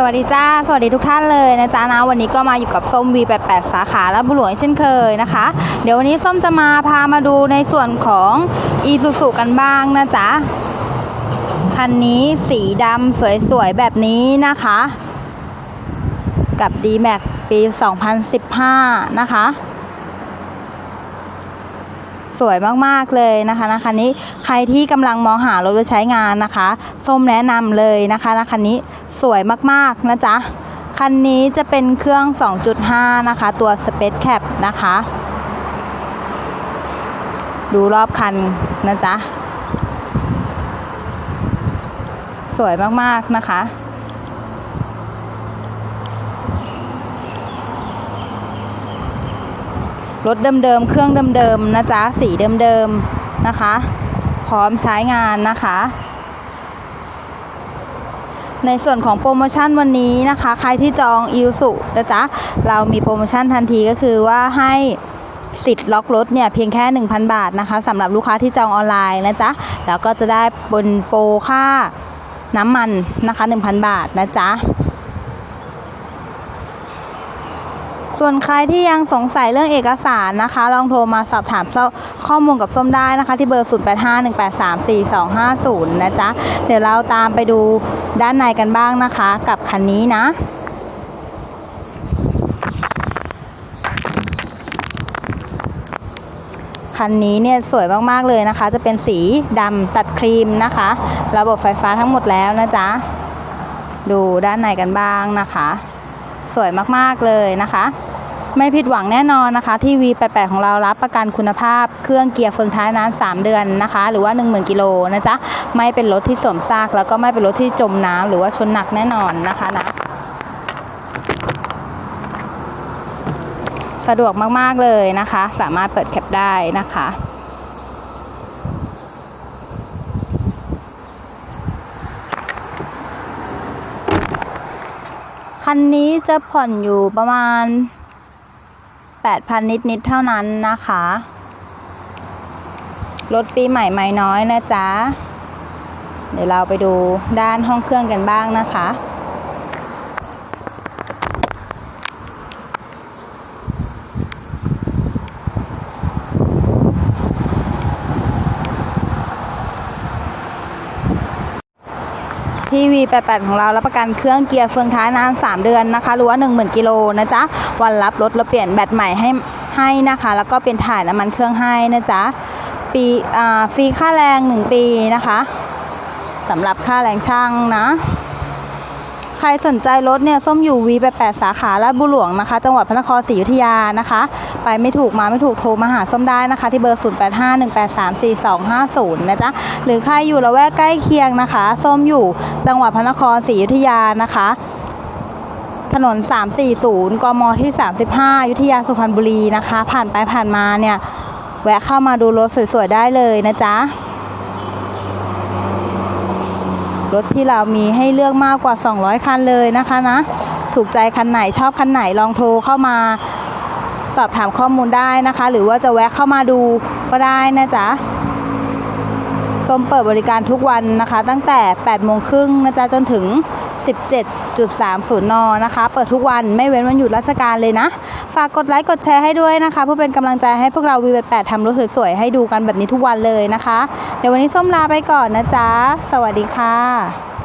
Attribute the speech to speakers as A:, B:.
A: สวัสดีจ้า สวัสดีทุกท่านเลยนะจ๊ะนะวันนี้ก็มาอยู่กับส้ม V88 สาขาและบุหลวงเช่นเคยนะคะ เดี๋ยววันนี้ส้มจะมาพามาดูในส่วนของ e s u s u กันบ้างนะจ๊ะ คันนี้สีดำสวยๆ แบบนี้นะคะ กับ D-Max ปี 2015 นะคะ สวยมากๆเลยนะคะนะคันนี้ใครที่กำลังมองหารถไว้ใช้งานนะคะส้มแนะนำเลยนะคะนะคันนี้สวยมากๆนะจ๊ะคันนี้จะเป็นเครื่อง 2.5 นะคะ ตัว Space Cap นะคะ ดูรอบคันนะจ๊ะ สวยมาก ๆ นะคะ รถเดิมๆ เครื่องเดิมๆ นะจ๊ะ สีเดิมๆ นะคะ พร้อมใช้งานนะคะ ในส่วนของโปรโมชั่นวันนี้นะคะ ใครที่จองอิวสุนะจ๊ะ เรามีโปรโมชั่นทันทีก็คือว่าให้สิทธิ์ล็อกรถเนี่ยเพียงแค่ 1,000 บาทนะคะสำหรับลูกค้าที่จองออนไลน์นะจ๊ะ แล้วก็จะได้บนโปรค่าน้ำมันนะคะ 1,000 บาทนะจ๊ะ ส่วนใครที่ยังสงสัยเรื่องเอกสารนะคะ ลองโทรมาสอบถามข้อมูลกับส้มได้นะคะ ที่เบอร์ 0851834250 นะจ๊ะ เดี๋ยวเราตามไปดูด้านในกันบ้างนะคะ กับคันนี้นะคันนี้เนี่ยสวยมาก ๆ เลยนะคะ จะเป็นสีดำตัดครีมนะคะ ระบบไฟฟ้าทั้งหมดแล้วนะจ๊ะ ดูด้านในกันบ้างนะคะ สวยมาก ๆ เลยนะคะ ไม่ผิดหวังแน่นอนนะคะ ที่ V88 ของเรารับประกันคุณภาพ เครื่องเกียร์เฟืองท้ายนาน 3 เดือนนะคะ หรือว่า 10,000 กิโลนะจ๊ะ ไม่เป็นรถที่สวมซาก แล้วก็ไม่เป็นรถที่จมน้ำหรือว่าชนหนักแน่นอนนะคะนะสะดวกมาก ๆ เลยนะคะ สามารถเปิดแคปได้นะคะ คันนี้จะผ่อนอยู่ประมาณ 8,000 นิด ๆ เท่านั้นนะคะ รถปีใหม่ไม่น้อยนะจ๊ะ เดี๋ยวเราไปดูด้านห้องเครื่องกันบ้างนะคะ ทีวี88 ของเรารับประกันเครื่องเกียร์เฟืองท้ายนาน3 เดือนนะคะหรือว่า 10,000 กิโลนะจ๊ะ วันรับรถเราเปลี่ยนแบตใหม่ให้ให้นะคะ แล้วก็เป็นถ่ายน้ำมันเครื่องให้นะจ๊ะ ปีอ่าฟรีค่าแรง 1 ปีนะคะสำหรับค่าแรงช่างนะ ใครสนใจรถเนี่ยส้มอยู่ V88 สาขาและบุหลวงนะคะ จังหวัดพระนครศรีอยุธยานะคะ ไปไม่ถูกมาไม่ถูกโทรมาหาส้มได้นะคะ ที่เบอร์ 0851834250 นะจ๊ะ หรือใครอยู่ละแวกใกล้เคียงนะคะ ส้มอยู่จังหวัดพระนครศรีอยุธยานะคะถนน 340 กมที่ 35 ยุธยาสุพรรณบุรีนะคะ ผ่านไปผ่านมาเนี่ย แวะเข้ามาดูรถสวยๆ ได้เลยนะจ๊ะ รถที่เรามีให้เลือกมากกว่า 200 คันเลยนะคะนะ ถูกใจคันไหนชอบคันไหนลองโทรเข้ามา สอบถามข้อมูลได้นะคะ หรือว่าจะแวะเข้ามาดูก็ได้นะจ๊ะส้มเปิดบริการทุกวันนะคะ ตั้งแต่ 8 โมงครึ่งนะจ๊ะจนถึง 17.30 น นะคะ เปิดทุกวันไม่เว้นวันหยุดราชการเลยนะ ฝากกดไลค์กดแชร์ให้ด้วยนะคะ เพื่อเป็นกำลังใจให้พวกเราวีแปดทำรถสวยๆ ให้ดูกันแบบนี้ทุกวันเลยนะคะ เดี๋ยววันนี้ส้มลาไปก่อนนะจ๊ะ สวัสดีค่ะ